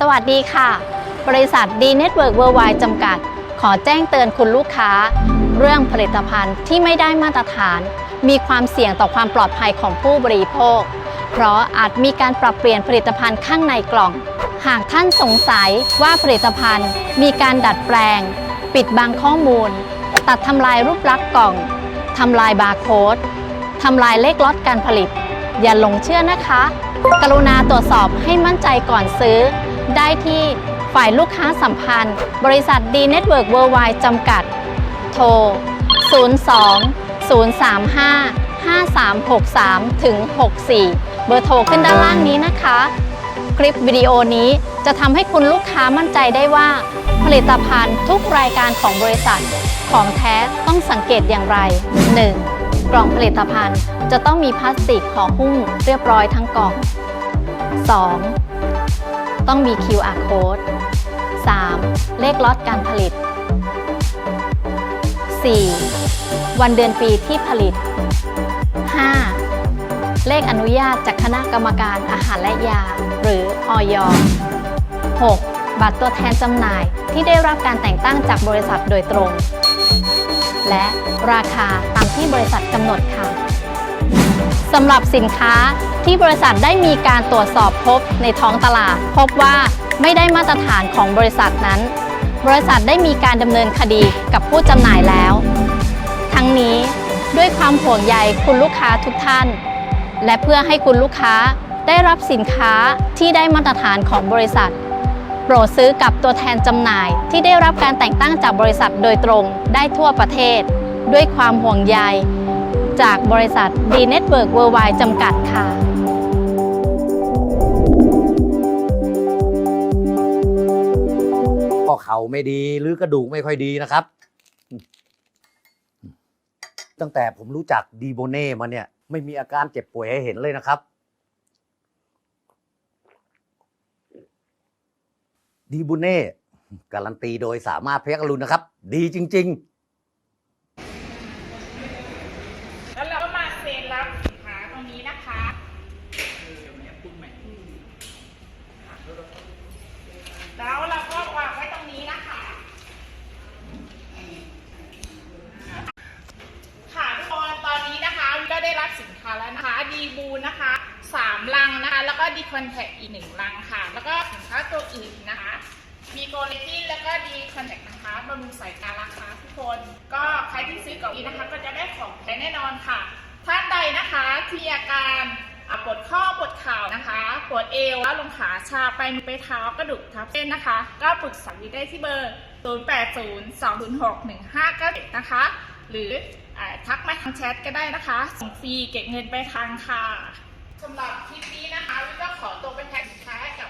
สวัสดีค่ะ บริษัท D Network Worldwide จำกัด ขอแจ้งเตือนคุณลูกค้า เรื่องผลิตภัณฑ์ที่ไม่ได้มาตรฐาน มีความเสี่ยงต่อความปลอดภัยของผู้บริโภค เพราะอาจมีการปรับเปลี่ยนผลิตภัณฑ์ข้างในกล่อง หากท่านสงสัยว่าผลิตภัณฑ์ มีการดัดแปลง ปิดบังข้อมูล ตัดทำลายรูปลักษณ์กล่องทำลายบาร์โค้ดทำลายเลขล็อตการผลิต อย่าหลงเชื่อนะคะ กรุณาตรวจสอบให้มั่นใจก่อนซื้อ ได้ที่ฝ่ายลูกค้าสัมพันธ์ บริษัท D Network Worldwide จำกัด โทร 02 035 5363ถึง64 เบอร์โทรขึ้นด้านล่างนี้นะคะ คลิปวิดีโอนี้จะทำให้คุณลูกค้ามั่นใจได้ว่า ผลิตภัณฑ์ทุกรายการของบริษัท ของแท้ต้องสังเกตอย่างไร 1. กล่องผลิตภัณฑ์จะต้องมีพลาสติกห่อหุ้มเรียบร้อยทั้งกล่อง 2. ต้องมี QR code 3. เลขล็อตการผลิต 4. วันเดือนปีที่ผลิต 5. เลขอนุญาตจากคณะกรรมการอาหารและยา หรืออย 6. บัตรตัวแทนจำหน่ายที่ได้รับการแต่งตั้งจากบริษัทโดยตรง และราคาตามที่บริษัทกำหนดค่ะ สำหรับสินค้าที่บริษัทได้มีการตรวจสอบพบในท้องตลาด พบว่าไม่ได้มาตรฐานของบริษัทนั้น บริษัทได้มีการดำเนินคดีกับผู้จำหน่ายแล้ว ทั้งนี้ด้วยความห่วงใยคุณลูกค้าทุกท่าน และเพื่อให้คุณลูกค้าได้รับสินค้าที่ได้มาตรฐานของบริษัท โปรดซื้อกับตัวแทนจำหน่ายที่ได้รับการแต่งตั้งจากบริษัทโดยตรงได้ทั่วประเทศ ด้วยความห่วงใย จากบริษัท D Network Worldwide จำกัดค่ะก็เข่าไม่ดีหรือกระดูกไม่ค่อยดีนะครับ ตั้งแต่ผมรู้จักดีโบเน่มาเนี่ย ไม่มีอาการเจ็บป่วยให้เห็นเลยนะครับดีโบเน่ การันตีโดยสามารถพยักรุณนะครับ ดีจริง ๆ แล้วเราก็มาเซ็นรับสินค้าตรงนี้นะคะ แล้วเราก็วางไว้ตรงนี้นะคะ ค่ะทุกคนตอนนี้นะคะก็ได้รับสินค้าแล้วนะคะ ดีบู นะคะสามลังนะคะ แล้วก็ดีคอนแทคอีกหนึ่งลังค่ะ แล้วก็สินค้าตัวอื่นนะคะ มีโกเลตินแล้วก็ดีคอนแทคนะคะบำรุงสายตาราคาทุกคน ก็ใครที่ซื้อกล่องนี้นะคะ ก็จะได้ของแท้แน่นอนค่ะ ท่านใดนะคะที่อาการปวดข้อปวดเข่านะคะปวดเอวแล้วลงขาชาไปมือไปเท้ากระดูกทับเส้นนะคะ ก็ปรึกษาวิได้ที่เบอร์ 0802061597 นะคะ หรือ ทักมาทางแชทก็ได้นะคะ ส่งฟรีเก็บเงินไปทางค่ะสำหรับคลิปนี้นะคะวิก็ขอตัวไปแพ็คสินค้าให้กับ